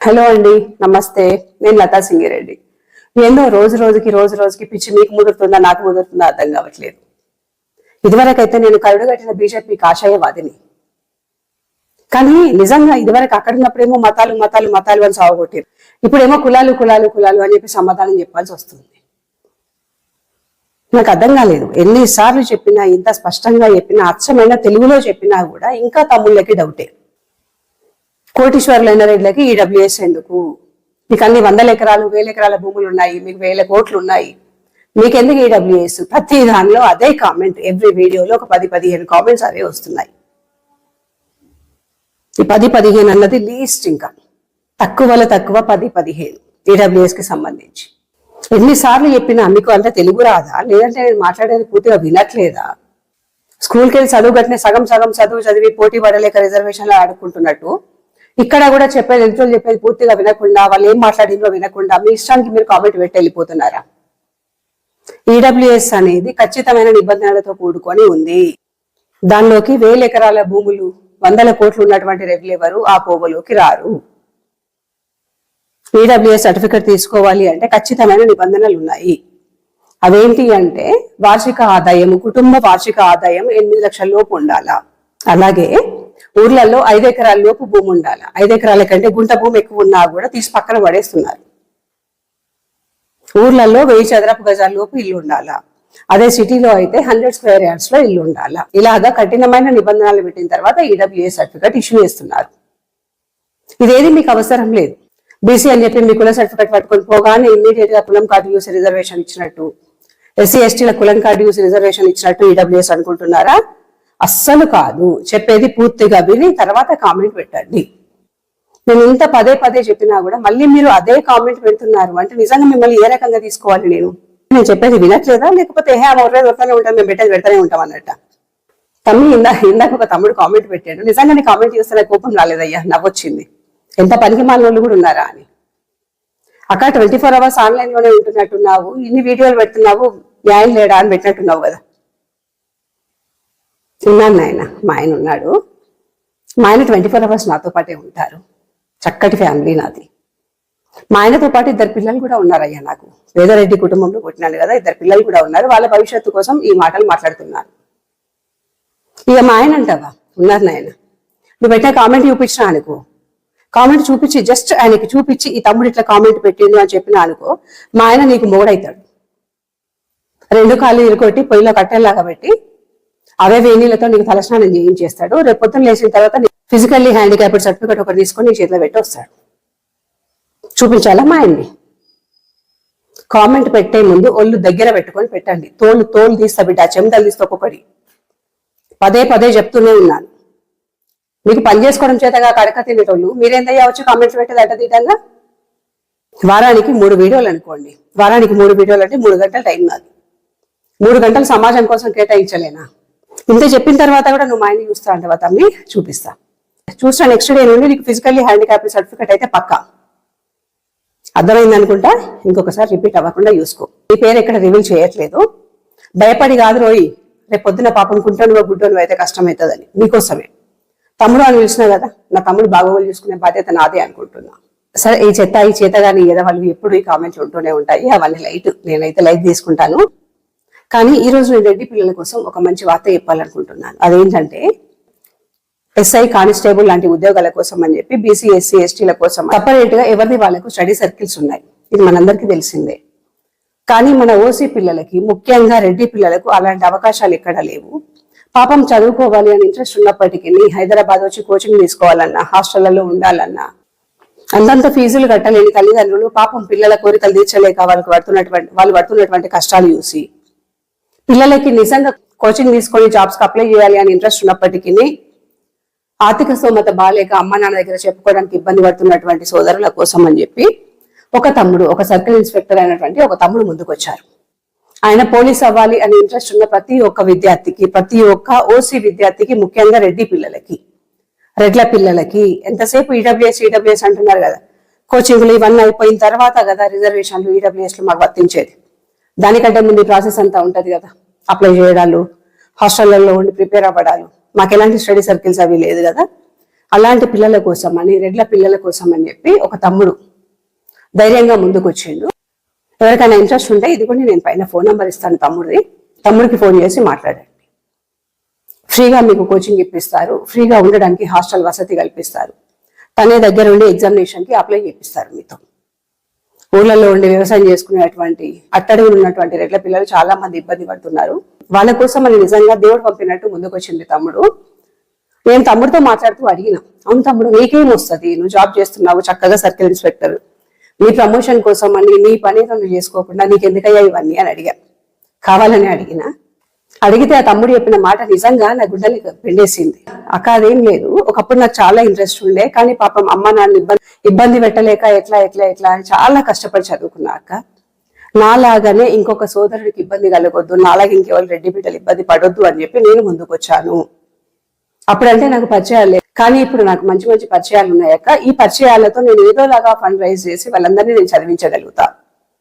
Hello అండి నమస్తే. నేను లతా సింగిరెడ్డి. ఏందో రోజు రోజుకి రోజు రోజుకి పిచ్చి మీకు ముదురుతుందా నాకు ముదురుతుందా అర్థం కావట్లేదు. ఇదివరకైతే నేను కరుడు కట్టిన బీజేపీ కాషాయవాదిని. కానీ నిజంగా ఇదివరకు అక్కడ ఉన్నప్పుడేమో మతాలు మతాలు మతాలు అని సాగొట్టారు ఇప్పుడేమో కులాలు కులాలు కులాలు అని చెప్పి సమాధానం చెప్పాల్సి వస్తుంది. నాకు అర్థం కాలేదు. ఎన్నిసార్లు చెప్పినా ఇంత స్పష్టంగా చెప్పినా అచ్చమైన తెలుగులో చెప్పినా కూడా ఇంకా తమ్ముళ్ళకి డౌటే. కోటీశ్వరులైన రెడ్లకి ఈడబ్ల్యూఎస్ ఎందుకు? మీకు అన్ని వందల ఎకరాలు వేల ఎకరాల భూములు ఉన్నాయి మీకు వేల కోట్లు ఉన్నాయి. మీకెందుకు ఈడబ్ల్యూఎస్? ప్రతి దానిలో అదే కామెంట్ ఎవ్రీ వీడియోలో ఒక పది పదిహేను కామెంట్స్ అవే వస్తున్నాయి. ఈ పది పదిహేను అన్నది లీస్ట్ ఇంకా. తక్కువలో తక్కువ పది పదిహేను ఈడబ్ల్యూఎస్కి సంబంధించి. ఎన్నిసార్లు చెప్పినా మీకు అంత తెలుగు రాదా? లేదంటే నేను మాట్లాడేది పూర్తిగా వినట్లేదా? స్కూల్కి వెళ్ళి చదువు కట్టిన సగం సగం చదువు చదివి పోటీ పడలేక రిజర్వేషన్లో ఆడుకుంటున్నట్టు ఇక్కడ కూడా చెప్పేది ఎంతో చెప్పేది పూర్తిగా వినకుండా వాళ్ళు ఏం మాట్లాడిందో వినకుండా మీ ఇష్టానికి మీరు కామెంట్ పెట్టి వెళ్ళిపోతున్నారా? ఈడబ్ల్యూఎస్ అనేది ఖచ్చితమైన నిబంధనలతో కూడుకొని ఉంది. దానిలోకి వేల ఎకరాల భూములు వందల కోట్లు ఉన్నటువంటి రెగ్యులేవరు ఆ పోవలోకి రారు. ఈడబ్ల్యూఎస్ సర్టిఫికెట్ తీసుకోవాలి అంటే ఖచ్చితమైన నిబంధనలు ఉన్నాయి. అవేంటి అంటే వార్షిక ఆదాయం కుటుంబ వార్షిక ఆదాయం ఎనిమిది లక్షల లోపు ఉండాలా? అలాగే ఊర్లలో ఐదు ఎకరాల లోపు భూమి ఉండాలి. ఐదు ఎకరాల కంటే గుంట భూమి ఎక్కువ ఉన్నా కూడా తీసి పక్కన పడేస్తున్నారు. ఊర్లలో వెయ్యి చదరపు గజాల లోపు ఇల్లు ఉండాలా? అదే సిటీలో అయితే హండ్రెడ్ స్క్వేర్ యార్డ్స్లో ఇల్లు ఉండాలా? ఇలాగా కఠినమైన నిబంధనలు పెట్టిన తర్వాత ఈడబ్ల్యూఏ సర్టిఫికెట్ ఇష్యూ చేస్తున్నారు. ఇదేది మీకు అవసరం లేదు. బీసీ అని చెప్పి మీ కుల సర్టిఫికెట్ పట్టుకొని పోగానే ఇమ్మీడియట్గా కులం కార్డు యూస్ రిజర్వేషన్ ఇచ్చినట్టు ఎస్సీ ఎస్టీల కులం కార్డు యూస్ రిజర్వేషన్ ఇచ్చినట్టు ఈడబ్ల్యూఎస్ అనుకుంటున్నారా? అస్సలు కాదు. చెప్పేది పూర్తిగా విని తర్వాత కామెంట్ పెట్టండి. నేను ఇంత పదే పదే చెప్పినా కూడా మళ్ళీ మీరు అదే కామెంట్ పెడుతున్నారు అంటే నిజంగా మిమ్మల్ని ఏ రకంగా తీసుకోవాలి నేను? నేను చెప్పేది వినట్లేదా? లేకపోతే హే మొర్రే దొరకనే ఉంటాం మేము పెట్టేది పెడతానే ఉంటాం అన్నట్ట. తమ్మి ఇందా ఇందాక ఒక తమ్ముడు కామెంట్ పెట్టాడు. నిజంగానే కామెంట్ చేస్తే కోపం రాలేదయ్యా నవ్వొచ్చింది. ఎంత పనికి వాళ్ళు కూడా ఉన్నారా? అని. అక్కడ ట్వంటీ ఫోర్ అవర్స్ ఆన్లైన్లోనే ఉంటున్నట్టున్నావు. ఇన్ని వీడియోలు పెడుతున్నావు. న్యాయం లేడా? అని పెట్టినట్టున్నావు కదా. ఉన్నాను నాయన మా ఆయన ఉన్నాడు. మా ఆయన ట్వంటీ ఫోర్ అవర్స్ నాతో పాటే ఉంటారు. చక్కటి ఫ్యామిలీ నాది. మా ఆయనతో పాటు ఇద్దరు పిల్లలు కూడా ఉన్నారయ్యా నాకు. పేదరెడ్డి కుటుంబంలో పుట్టినాను కదా ఇద్దరు పిల్లలు కూడా ఉన్నారు. వాళ్ళ భవిష్యత్తు కోసం ఈ మాటలు మాట్లాడుతున్నారు. ఇక మా ఆయన అంటావా? ఉన్నారు నాయన. నువ్వు పెట్టిన కామెంట్ చూపించినా అనుకో. కామెంట్ చూపించి జస్ట్ ఆయనకి చూపించి ఈ తమ్ముడు ఇట్లా కామెంట్ పెట్టిండు అని చెప్పిన అనుకో మా ఆయన నీకు మొగుడైతాడు. రెండు కాళ్ళు ఇరుకొట్టి పొయ్యిలో కట్టేలాగా పెట్టి అవే వేణీలతో నీకు తలస్నానం చేయించేస్తాడు. రేపు పొద్దున లేచిన తర్వాత ఫిజికల్లీ హ్యాండిక్యాప్డ్ సర్టిఫికేట్ ఒకటి తీసుకొని నీ చేతిలో పెట్టి వస్తాడు చూపించాలా మా ఆయన్ని? కామెంట్ పెట్టే ముందు ఒళ్ళు దగ్గర పెట్టుకొని పెట్టండి. తోలు తోలు తీస్తా బిడ్డ చెమటలు తీస్తా ఒక్కొక్కటి. పదే పదే చెప్తూనే ఉన్నాను. మీకు పని చేసుకోవడం చేతగా కడక తినేటోళ్ళు మీరేందయ్యా వచ్చి కామెంట్స్ పెట్టేది అడ్డ తీయటంగా వారానికి మూడు వీడియోలు అనుకోండి. వారానికి మూడు వీడియోలు అంటే మూడు గంటల టైం నాది. మూడు గంటలు సమాజం కోసం కేటాయించలేనా? ఇంత చెప్పిన తర్వాత కూడా నువ్వు మైండ్ చూస్తా అంటే తమ్మి చూపిస్తా. చూస్తా నెక్స్ట్ డే నుండి నీకు ఫిజికల్లీ హ్యాండిక్యాప్ సర్టిఫికేట్ అయితే పక్కా. అర్థమైంది అనుకుంటా? ఇంకొకసారి రిపీట్ అవ్వకుండా చూసుకో. నీ పేరు ఎక్కడ రివీల్ చేయట్లేదు. భయపడి కాదు రోయి రేపు పొద్దున పాపం కుంటాను గుడ్డను అయితే కష్టమవుతుందని నీకోసమే. తమ్ముడు అని పిలిచినా కదా నా తమ్ముడు బాగోగులు చూసుకునే బాధ్యత నాదే అనుకుంటున్నా. సరే ఈ చెత్త ఈ చేత కానీ ఏదో వాళ్ళు ఎప్పుడు ఈ కామెంట్స్ ఉంటూనే ఉంటాయి. అవన్నీ లైట్ నేనైతే లైట్ తీసుకుంటాను. కానీ ఈ రోజు నేను రెడ్డి పిల్లల కోసం ఒక మంచి వార్త చెప్పాలనుకుంటున్నాను. అదేంటంటే ఎస్ఐ కానిస్టేబుల్ లాంటి ఉద్యోగాల కోసం అని చెప్పి బీసీ ఎస్సీ ఎస్టీల కోసం సపరేట్గా ఎవరిది వాళ్ళకు స్టడీ సర్కిల్స్ ఉన్నాయి. ఇది మనందరికీ తెలిసిందే. కానీ మన ఓసీ పిల్లలకి ముఖ్యంగా రెడ్డి పిల్లలకు అలాంటి అవకాశాలు ఎక్కడా లేవు. పాపం చదువుకోవాలి అని ఇంట్రెస్ట్ ఉన్నప్పటికీ హైదరాబాద్ వచ్చి కోచింగ్ తీసుకోవాలన్నా హాస్టళ్ళలో ఉండాలన్నా అంతంత ఫీజులు కట్టలేని తల్లిదండ్రులు పాపం పిల్లల కోరికలు తీర్చలేక వాళ్ళకి పడుతున్నటువంటి వాళ్ళు పడుతున్నటువంటి కష్టాలు చూసి పిల్లలకి నిజంగా కోచింగ్ తీసుకొని జాబ్స్కి అప్లై చేయాలి అని ఇంట్రెస్ట్ ఉన్నప్పటికీ ఆర్థిక స్తోమత బాగాలేక అమ్మ నాన్న దగ్గర చెప్పుకోవడానికి ఇబ్బంది పడుతున్నటువంటి సోదరుల కోసం అని చెప్పి ఒక తమ్ముడు ఒక సర్కిల్ ఇన్స్పెక్టర్ అయినటువంటి ఒక తమ్ముడు ముందుకు వచ్చారు ఆయన పోలీస్ అవ్వాలి అని ఇంట్రెస్ట్ ఉన్న ప్రతి ఒక్క విద్యార్థికి ప్రతి ఒక్క ఓసీ విద్యార్థికి ముఖ్యంగా రెడ్డి పిల్లలకి రెడ్ల పిల్లలకి ఎంతసేపు ఈడబ్ల్యూఎస్ ఈడబ్ల్యూఎస్ అంటున్నారు కదా. కోచింగ్లు ఇవన్నీ అయిపోయిన తర్వాత కదా రిజర్వేషన్లు ఈడబ్ల్యూఎస్లు మాకు వర్తించేది. దానికంటే ముందు ప్రాసెస్ అంతా ఉంటుంది కదా. అప్లై చేయడాలు హాస్టళ్ళలో ఉండి ప్రిపేర్ అవ్వడాలు మాకు ఎలాంటి స్టడీ సర్కిల్స్ అవి లేదు కదా. అలాంటి పిల్లల కోసం అని రెడ్ల పిల్లల కోసం అని చెప్పి ఒక తమ్ముడు ధైర్యంగా ముందుకు వచ్చిండు ఎవరికైనా ఇంట్రెస్ట్ ఉంటే ఇది కూడా నేను పైన ఫోన్ నెంబర్ ఇస్తాను తమ్ముడిది. తమ్ముడికి ఫోన్ చేసి మాట్లాడండి. ఫ్రీగా మీకు కోచింగ్ ఇప్పిస్తారు. ఫ్రీగా ఉండడానికి హాస్టల్ వసతి కల్పిస్తారు. తనే దగ్గర ఉండి ఎగ్జామినేషన్కి అప్లై చేపిస్తారు మీతో. ఊళ్ళలో ఉండి వ్యవసాయం చేసుకునేటువంటి అట్టడుగులు ఉన్నటువంటి రెడ్ల పిల్లలు చాలా మంది ఇబ్బంది పడుతున్నారు. వాళ్ళ కోసం అని నిజంగా దేవుడు పంపినట్టు ముందుకు వచ్చింది తమ్ముడు. నేను తమ్ముడితో మాట్లాడుతూ అడిగిన అవును తమ్ముడు నీకేం వస్తుంది? నువ్వు జాబ్ చేస్తున్నావు చక్కగా సర్కిల్ ఇన్స్పెక్టర్. నీ ప్రమోషన్ కోసం అని నీ పని నువ్వు చేసుకోకుండా నీకు ఎందుకయ్యా ఇవన్నీ? అని అడిగా. కావాలని అడిగిన అడిగితే ఆ తమ్ముడు చెప్పిన మాట నిజంగా నా గుడ్డని పిండేసింది. అక్క అదేం లేదు. ఒకప్పుడు నాకు చాలా ఇంట్రెస్ట్ ఉండే కానీ పాపం అమ్మ నాన్న ఇబ్బంది ఇబ్బంది పెట్టలేక ఎట్లా ఎట్లా ఎట్లా అని చాలా కష్టపడి చదువుకున్నా అక్క. నాలాగానే ఇంకొక సోదరుడికి ఇబ్బంది కలగొద్దు నాలాగా ఇంకెవరు రెడ్డి బిడ్డలు ఇబ్బంది పడొద్దు అని చెప్పి నేను ముందుకు వచ్చాను అప్పుడంటే నాకు పరిచయాలు లేవు. కానీ ఇప్పుడు నాకు మంచి మంచి పరిచయాలు ఉన్నాయక్క ఈ పరిచయాలతో నేను ఏదోలాగా ఫండ్ రైజ్ చేసి వాళ్ళందరినీ నేను చదివించగలుగుతా.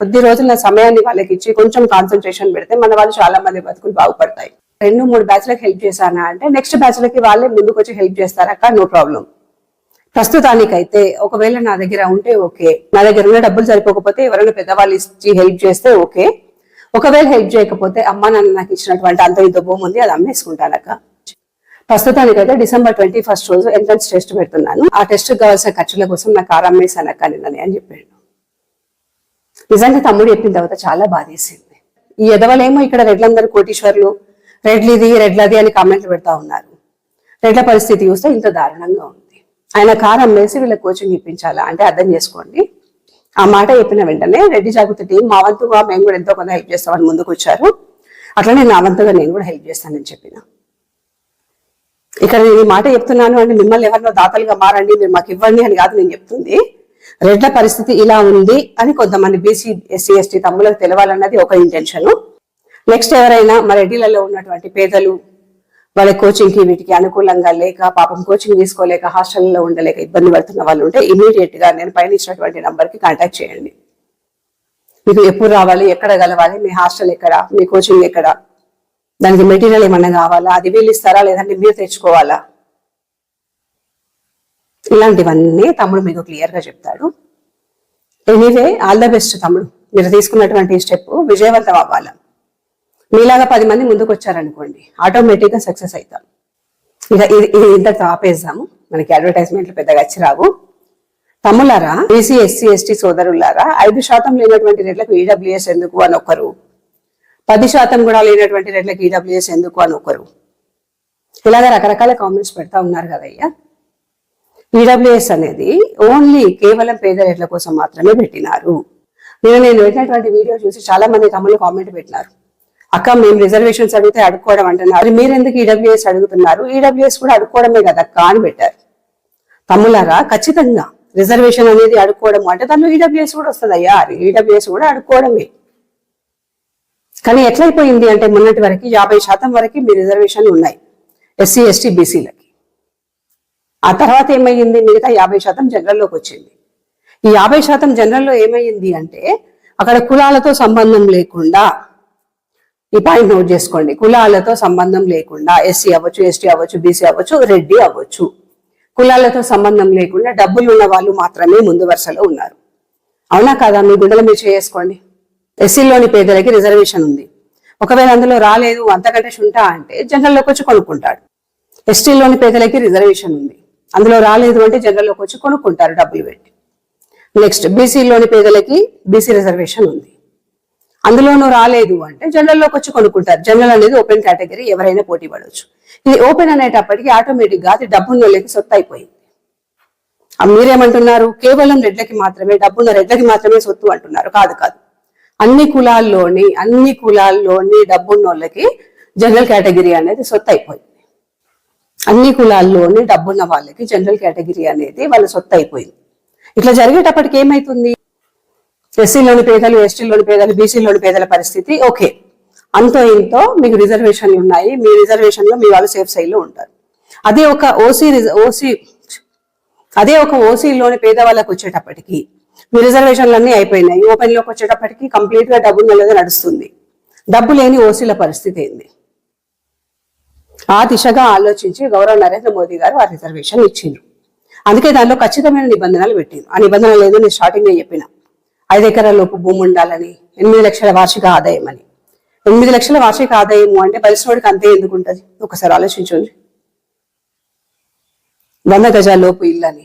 కొద్ది రోజులు నా సమయాన్ని వాళ్ళకి ఇచ్చి కొంచెం కాన్సన్ట్రేషన్ పెడితే మన వాళ్ళు చాలా మంది బతుకులు బాగుపడతాయి. రెండు మూడు బ్యాచ్లకు హెల్ప్ చేశానా అంటే నెక్స్ట్ బ్యాచ్లకి వాళ్ళే ముందుకు వచ్చి హెల్ప్ చేస్తారక్క నో ప్రాబ్లం ప్రస్తుతానికైతే ఒకవేళ నా దగ్గర ఉంటే ఓకే. నా దగ్గర ఉన్న డబ్బులు సరిపోకపోతే ఎవరైనా పెద్దవాళ్ళు ఇచ్చి హెల్ప్ చేస్తే ఓకే. ఒకవేళ హెల్ప్ చేయకపోతే అమ్మ నాన్న నాకు ఇచ్చినటువంటి అంత ఇంత భూమి ఉంది అది అమ్మేసుకుంటానక్క ప్రస్తుతానికైతే డిసెంబర్ ట్వంటీ ఫస్ట్ రోజు ఎంట్రన్స్ టెస్ట్ పెడుతున్నాను. ఆ టెస్ట్ కావాల్సిన ఖర్చుల కోసం నాకు కారు నిన్ననే అని చెప్పాడు. నిజంగా తమ్ముడు చెప్పిన తర్వాత చాలా బాధేసింది. ఈ ఎదవలేమో ఇక్కడ రెడ్లందరూ కోటీశ్వర్లు రెడ్లిది రెడ్లది అని కామెంట్లు పెడతా ఉన్నారు. రెడ్ల పరిస్థితి చూస్తే ఇంత దారుణంగా ఉంది. ఆయన కారు అమ్మేసి వీళ్ళ కోచింగ్ ఇప్పించాలా? అంటే అర్థం చేసుకోండి. ఆ మాట చెప్పిన వెంటనే రెడ్డి జాగృతి టీం మా వంతుగా మేము కూడా ఎంతో కొంత హెల్ప్ చేస్తామని ముందుకు వచ్చారు. అట్లనే నా వంతుగా నేను కూడా హెల్ప్ చేస్తానని చెప్పిన. ఇక్కడ నేను ఈ మాట చెప్తున్నాను అంటే మిమ్మల్ని ఎవరినో దాతలుగా మారండి మీరు మాకు ఇవ్వండి అని కాదు నేను చెప్తుంది. రెడ్ల పరిస్థితి ఇలా ఉంది అని కొంతమంది బీసీ ఎస్సీ ఎస్టీ తమ్ములకు తెలవాలన్నది ఒక ఇంటెన్షన్ నెక్స్ట్ ఎవరైనా మా రెడ్డిలలో ఉన్నటువంటి పేదలు వాళ్ళ కోచింగ్కి వీటికి అనుకూలంగా లేక పాపం కోచింగ్ తీసుకోలేక హాస్టల్లో ఉండలేక ఇబ్బంది పడుతున్న వాళ్ళు ఉంటే ఇమీడియట్గా నేను పైన ఇచ్చినటువంటి కి కాంటాక్ట్ చేయండి. మీకు ఎప్పుడు రావాలి ఎక్కడ కలవాలి మీ హాస్టల్ ఎక్కడ మీ కోచింగ్ ఎక్కడ దానికి మెటీరియల్ ఏమన్నా కావాలా అది వీళ్ళు ఇస్తారా లేదంటే మీరు తెచ్చుకోవాలా? ఇలాంటివన్నీ తమ్ముడు మీకు క్లియర్గా చెప్తాడు. ఎనీవే ఆల్ ద బెస్ట్ తమ్ముడు. మీరు తీసుకున్నటువంటి స్టెప్ విజయవంతం అవ్వాలి? మీలాగా పది మంది ముందుకు వచ్చారనుకోండి ఆటోమేటిక్గా సక్సెస్ అవుతాం. ఇక ఇది ఇది ఇంతటితో ఆపేద్దాము. మనకి అడ్వర్టైజ్మెంట్లు పెద్దగా వచ్చి రావు. తమ్ములారా బీసీ ఎస్సీ ఎస్టీ సోదరులారా ఐదు శాతం లేనటువంటి రేట్లకు ఈడబ్ల్యూఎస్ ఎందుకు అని ఒకరు పది శాతం కూడా లేనటువంటి రేట్లకు ఈడబ్ల్యూఎస్ ఎందుకు అని ఒకరు ఇలాగ రకరకాల కామెంట్స్ పెడతా ఉన్నారు కదయ్యా. ఈడబ్ల్యూఎస్ అనేది ఓన్లీ కేవలం పేద రేట్ల కోసం మాత్రమే పెట్టినారు. నేను నేను పెట్టినటువంటి వీడియో చూసి చాలా మంది తమ్ముళ్ళు కామెంట్ పెట్టినారు. అక్క మేము రిజర్వేషన్స్ అడిగితే అడుక్కోవడం అంటున్నారు. మరి మీరు ఎందుకు ఈడబ్ల్యూఎస్ అడుగుతున్నారు? ఈడబ్ల్యూఎస్ కూడా అడుక్కోవడమే కదా అక్క అని పెట్టారు. తమ్ములారా ఖచ్చితంగా రిజర్వేషన్ అనేది అడుక్కోవడం అంటే దానిలో ఈడబ్ల్యూఎస్ కూడా వస్తుంది అయ్యా ఈడబ్ల్యూఎస్ కూడా అడుక్కోవడమే. కానీ ఎట్లయిపోయింది అంటే మొన్నటి వరకు యాభై శాతం వరకు మీ రిజర్వేషన్లు ఉన్నాయి ఎస్సీ ఎస్టీ బీసీలకి. ఆ తర్వాత ఏమైంది మిగతా యాభై శాతం జనరల్లోకి వచ్చింది. ఈ యాభై శాతం జనరల్లో ఏమైంది అంటే అక్కడ కులాలతో సంబంధం లేకుండా ఈ పాయింట్ నోట్ చేసుకోండి. కులాలతో సంబంధం లేకుండా ఎస్సీ అవ్వచ్చు ఎస్టీ అవ్వచ్చు బీసీ అవ్వచ్చు రెడ్డి అవ్వచ్చు. కులాలతో సంబంధం లేకుండా డబ్బులు ఉన్న వాళ్ళు మాత్రమే ముందు వరుసలో ఉన్నారు. అవునా కాదా? మీ గుండెలు మీరు చేసుకోండి. ఎస్సీలోని పేదలకి రిజర్వేషన్ ఉంది. ఒకవేళ అందులో రాలేదు అంతకంటే శుంటా అంటే జనరల్లోకి వచ్చి కొనుక్కుంటాడు. ఎస్టీలోని పేదలకి రిజర్వేషన్ ఉంది. అందులో రాలేదు అంటే జనరల్లోకి వచ్చి కొనుక్కుంటారు డబ్బులు పెట్టి. నెక్స్ట్ బీసీలోని పేదలకి బీసీ రిజర్వేషన్ ఉంది. అందులోనూ రాలేదు అంటే జనరల్లోకి వచ్చి కొనుక్కుంటారు. జనరల్ అనేది ఓపెన్ కేటగిరీ ఎవరైనా పోటీ పడవచ్చు ఇది ఓపెన్ అనేటప్పటికి ఆటోమేటిక్గా అది డబ్బున్న వాళ్ళకి సొత్తు అయిపోయింది. మీరేమంటున్నారు? కేవలం రెడ్లకి మాత్రమే డబ్బున్న రెడ్లకి మాత్రమే సొత్తు అంటున్నారు. కాదు కాదు. అన్ని కులాల్లోని అన్ని కులాల్లోని డబ్బున్న వాళ్ళకి జనరల్ కేటగిరీ అనేది సొత్తు అయిపోయింది. అన్ని కులాల్లోనే డబ్బున్న వాళ్ళకి జనరల్ కేటగిరీ అనేది వాళ్ళ సొత్తు అయిపోయింది. ఇట్లా జరిగేటప్పటికి ఏమైతుంది? ఎస్సీలోని పేదలు ఎస్టీలోని పేదలు బీసీలోని పేదల పరిస్థితి ఓకే. అంతో ఇంతో మీకు రిజర్వేషన్లు ఉన్నాయి. మీ రిజర్వేషన్లో మీ వాళ్ళు సేఫ్ సైడ్లో ఉంటారు. అదే ఒక ఓసీ ఓసీ అదే ఒక ఓసీలోని పేదవాళ్ళకి వచ్చేటప్పటికి మీ రిజర్వేషన్లు అన్నీ అయిపోయినాయి ఓపెన్లోకి వచ్చేటప్పటికి కంప్లీట్గా డబ్బు నెలది నడుస్తుంది. డబ్బు లేని ఓసీల పరిస్థితి ఏంది? ఆ దిశగా ఆలోచించి గౌరవ నరేంద్ర మోదీ గారు ఆ రిజర్వేషన్ ఇచ్చిండ్రు. అందుకే దానిలో ఖచ్చితమైన నిబంధనలు పెట్టింది ఆ నిబంధనలు ఏదో నేను స్టార్టింగ్ చెప్పిన. ఐదు ఎకరాల లోపు భూమి ఉండాలని ఎనిమిది లక్షల వార్షిక ఆదాయం అని. ఎనిమిది లక్షల వార్షిక ఆదాయము అంటే పరిశ్రమడికి అంతే ఎందుకు ఉంటుంది? ఒకసారి ఆలోచించండి. వంద గజాల లోపు ఇల్లు అని.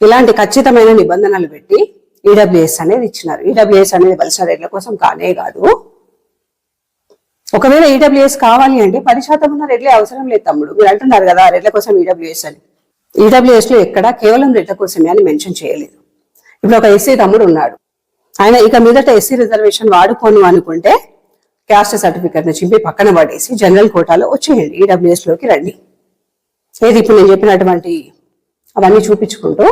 ఇలాంటి ఖచ్చితమైన నిబంధనలు పెట్టి ఈడబ్ల్యూఎస్ అనేది ఇచ్చినారు. ఈడబ్ల్యూఎస్ అనేది వలస రేట్ల కోసం కానే కాదు. ఒకవేళ ఈడబ్ల్యూఎస్ కావాలి అంటే పది శాతం ఉన్న రెడ్లే అవసరం లేదు తమ్ముడు. మీరు అంటున్నారు కదా రెడ్ల కోసం ఈడబ్ల్యూఎస్ అని. ఈడబ్ల్యూఎస్లో ఎక్కడ కేవలం రెడ్ల కోసమే అని మెన్షన్ చేయలేదు. ఇప్పుడు ఒక ఎస్సీ తమ్ముడు ఉన్నాడు. ఆయన ఇక మీదట ఎస్సీ రిజర్వేషన్ వాడుకోను అనుకుంటే క్యాస్ట్ సర్టిఫికెట్ని చింపి పక్కన పడేసి జనరల్ కోటాలో వచ్చేయండి ఈడబ్ల్యూఎస్లోకి రండి. ఏది ఇప్పుడు నేను చెప్పినటువంటి అవన్నీ చూపించుకుంటూ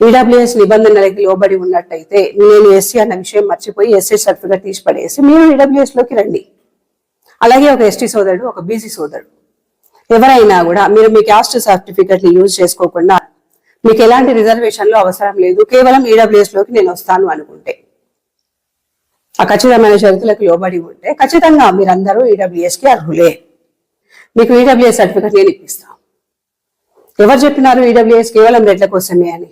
ఈడబ్ల్యూఎస్ నిబంధనలకి లోబడి ఉన్నట్టయితే నేను ఎస్సీ అన్న విషయం మర్చిపోయి ఎస్సీ సర్టిఫికేట్ తీసి పడేసి మీరు ఈడబ్ల్యూఎస్లోకి రండి. అలాగే ఒక ఎస్టీ సోదరుడు ఒక బీసీ సోదరుడు. ఎవరైనా కూడా మీరు మీ క్యాస్ట్ సర్టిఫికేట్ని యూజ్ చేసుకోకుండా మీకు ఎలాంటి రిజర్వేషన్లు అవసరం లేదు కేవలం ఈడబ్ల్యూఎస్లోకి నేను వస్తాను అనుకుంటే. ఆ ఖచ్చితమైన షరతులకు లోబడి ఉంటే ఖచ్చితంగా మీరందరూ ఈడబ్ల్యూఎస్కి అర్హులే. మీకు ఈడబ్ల్యూఎస్ సర్టిఫికేట్ నేను ఇప్పిస్తాను. ఎవరు చెప్పినారు ఈడబ్ల్యూఎస్ కేవలం రెడ్ల కోసమే అని?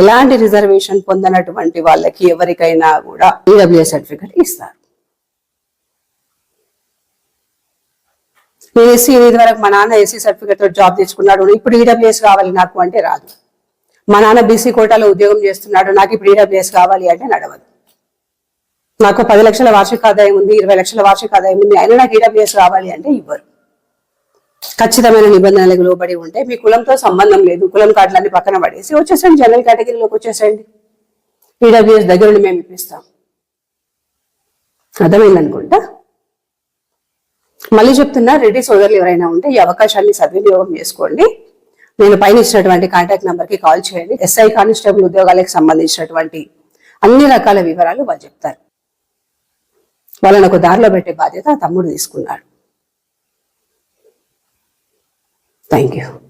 ఎలాంటి రిజర్వేషన్ పొందనటువంటి వాళ్ళకి ఎవరికైనా కూడా ఈడబ్ల్యూఎస్ సర్టిఫికేట్ ఇస్తారు. నేను ఎస్సీ ఇది వరకు మా నాన్న ఎస్సీ సర్టిఫికేట్తో జాబ్ తెచ్చుకున్నాడు. ఇప్పుడు ఈడబ్ల్యూఎస్ కావాలి నాకు అంటే రాదు. మా నాన్న బీసీ కోటాలో ఉద్యోగం చేస్తున్నాడు. నాకు ఇప్పుడు ఈడబ్ల్యూఎస్ కావాలి అంటే నడవదు. నాకు పది లక్షల వార్షిక ఆదాయం ఉంది ఇరవై లక్షల వార్షిక ఆదాయం ఉంది. అయినా నాకు ఈడబ్ల్యూఎస్ కావాలి అంటే ఇవ్వరు. ఖచ్చితమైన నిబంధనలకు లోబడి ఉంటే మీ కులంతో సంబంధం లేదు. కులం కార్డులన్నీ పక్కన పడేసి వచ్చేసండి జనరల్ కేటగిరీలోకి వచ్చేసండి. ఈడబ్ల్యూఎస్ దగ్గర నుండి మేము ఇప్పిస్తాం. అర్థమైందనుకుంటా మళ్ళీ చెప్తున్నా రెడ్డి సోదరులు ఎవరైనా ఉంటే ఈ అవకాశాన్ని సద్వినియోగం చేసుకోండి. నేను పైన ఇచ్చినటువంటి కాంటాక్ట్ నెంబర్కి కాల్ చేయండి. ఎస్ఐ కానిస్టేబుల్ ఉద్యోగాలకు సంబంధించినటువంటి అన్ని రకాల వివరాలు వాళ్ళు చెప్తారు. వాళ్ళని ఒక దారిలో పెట్టే బాధ్యత తమ్ముడు తీసుకున్నాడు. Thank you.